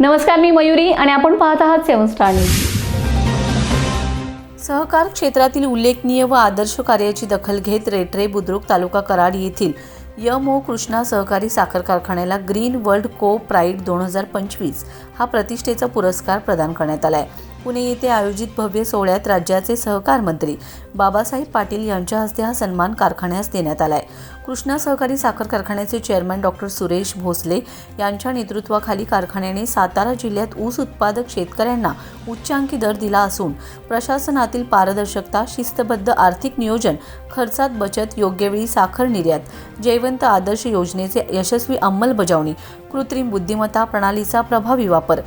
नमस्कार मी मयुरी आणि आपण पाहत आहात सेवन स्टार न्यूज. सहकार क्षेत्रातील उल्लेखनीय व आदर्श कार्याची दखल घेत रेटरे बुद्रुक तालुका कराड येथील यम ओ कृष्णा सहकारी साखर कारखान्याला ग्रीन वर्ल्ड को प्राईड दोन हजार पंचवीस हा प्रतिष्ठेचा पुरस्कार प्रदान करण्यात आला आहे पुणे येथे आयोजित भव्य सोहळ्यात राज्याचे सहकार मंत्री बाबासाहेब पाटील यांच्या हस्ते हा सन्मान कारखान्यास देण्यात आला आहे कृष्णा सहकारी साखर कारखान्याचे चेअरमन डॉक्टर सुरेश भोसले यांच्या नेतृत्वाखाली कारखान्याने सातारा जिल्ह्यात ऊस उत्पादक शेतकऱ्यांना उच्चांकी दर दिला असून प्रशासनातील पारदर्शकता शिस्तबद्ध आर्थिक नियोजन खर्चात बचत योग्यवेळी साखर निर्यात जयवंत आदर्श योजनेचे यशस्वी अंमलबजावणी कृत्रिम बुद्धिमत्ता प्रणालीचा प्रभावी वापर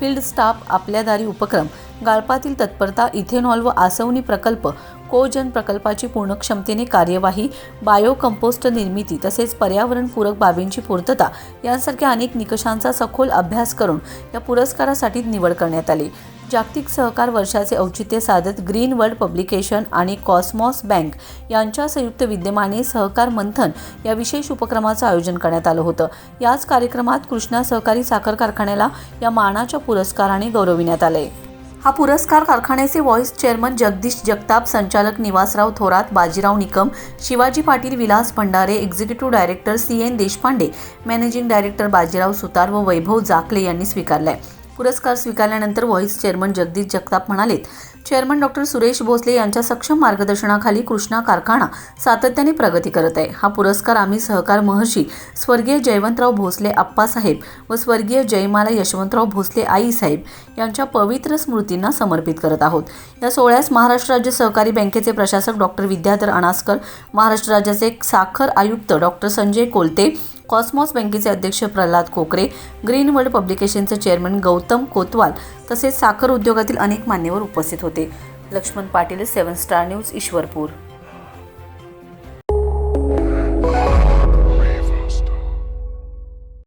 फील्ड स्टाफ आपल्या दारी उपक्रम गाळपातील तत्परता इथेनॉल व आसवनी प्रकल्प कोजन प्रकल्पाची पूर्ण क्षमतेने कार्यवाही बायो कंपोस्ट निर्मिती तसेच पर्यावरणपूरक बाबींची पूर्तता यांसारख्या अनेक निकषांचा सखोल अभ्यास करून या पुरस्कारासाठी निवड करण्यात आली. जागतिक सहकार वर्षाचे औचित्य साधत ग्रीन वर्ल्ड पब्लिकेशन आणि कॉस्मॉस बँक यांच्या संयुक्त विद्यमाने सहकार मंथन या विशेष उपक्रमाचं आयोजन करण्यात आलं होतं. याच कार्यक्रमात कृष्णा सहकारी साखर कारखान्याला या मानाच्या पुरस्काराने गौरविण्यात आले. हा पुरस्कार कारखान्याचे व्हॉइस चेअरमन जगदीश जगताप संचालक Nivasrao Thorat Bajirao Nikam Shivaji Patil Vilas Bhandare executive director C N Deshpande managing director Bajirao Sutar व वैभव जाकले यांनी स्वीकारलाय. पुरस्कार स्वीकारल्यानंतर व्हॉईस चेअरमन जगदीश जगताप म्हणालेत चेअरमन डॉक्टर सुरेश भोसले यांच्या सक्षम मार्गदर्शनाखाली कृष्णा कारखाना सातत्याने प्रगती करत आहे. हा पुरस्कार आम्ही सहकार महर्षी स्वर्गीय जयवंतराव भोसले आप्पासाहेब व स्वर्गीय जयमाला यशवंतराव भोसले आईसाहेब यांच्या पवित्र स्मृतींना समर्पित करत आहोत. या सोहळ्यास महाराष्ट्र राज्य सहकारी बँकेचे प्रशासक डॉक्टर विद्याधर अणास्कर महाराष्ट्र राज्याचे साखर आयुक्त डॉक्टर संजय कोलते कॉस्मॉस बँकेचे अध्यक्ष प्रल्हाद कोकरे ग्रीन वर्ल्ड पब्लिकेशनचे चेअरमन गौतम कोतवाल तसेच साखर उद्योगातील अनेक मान्यवर उपस्थित होते. Laxman Patil seven star news Ishwarpur.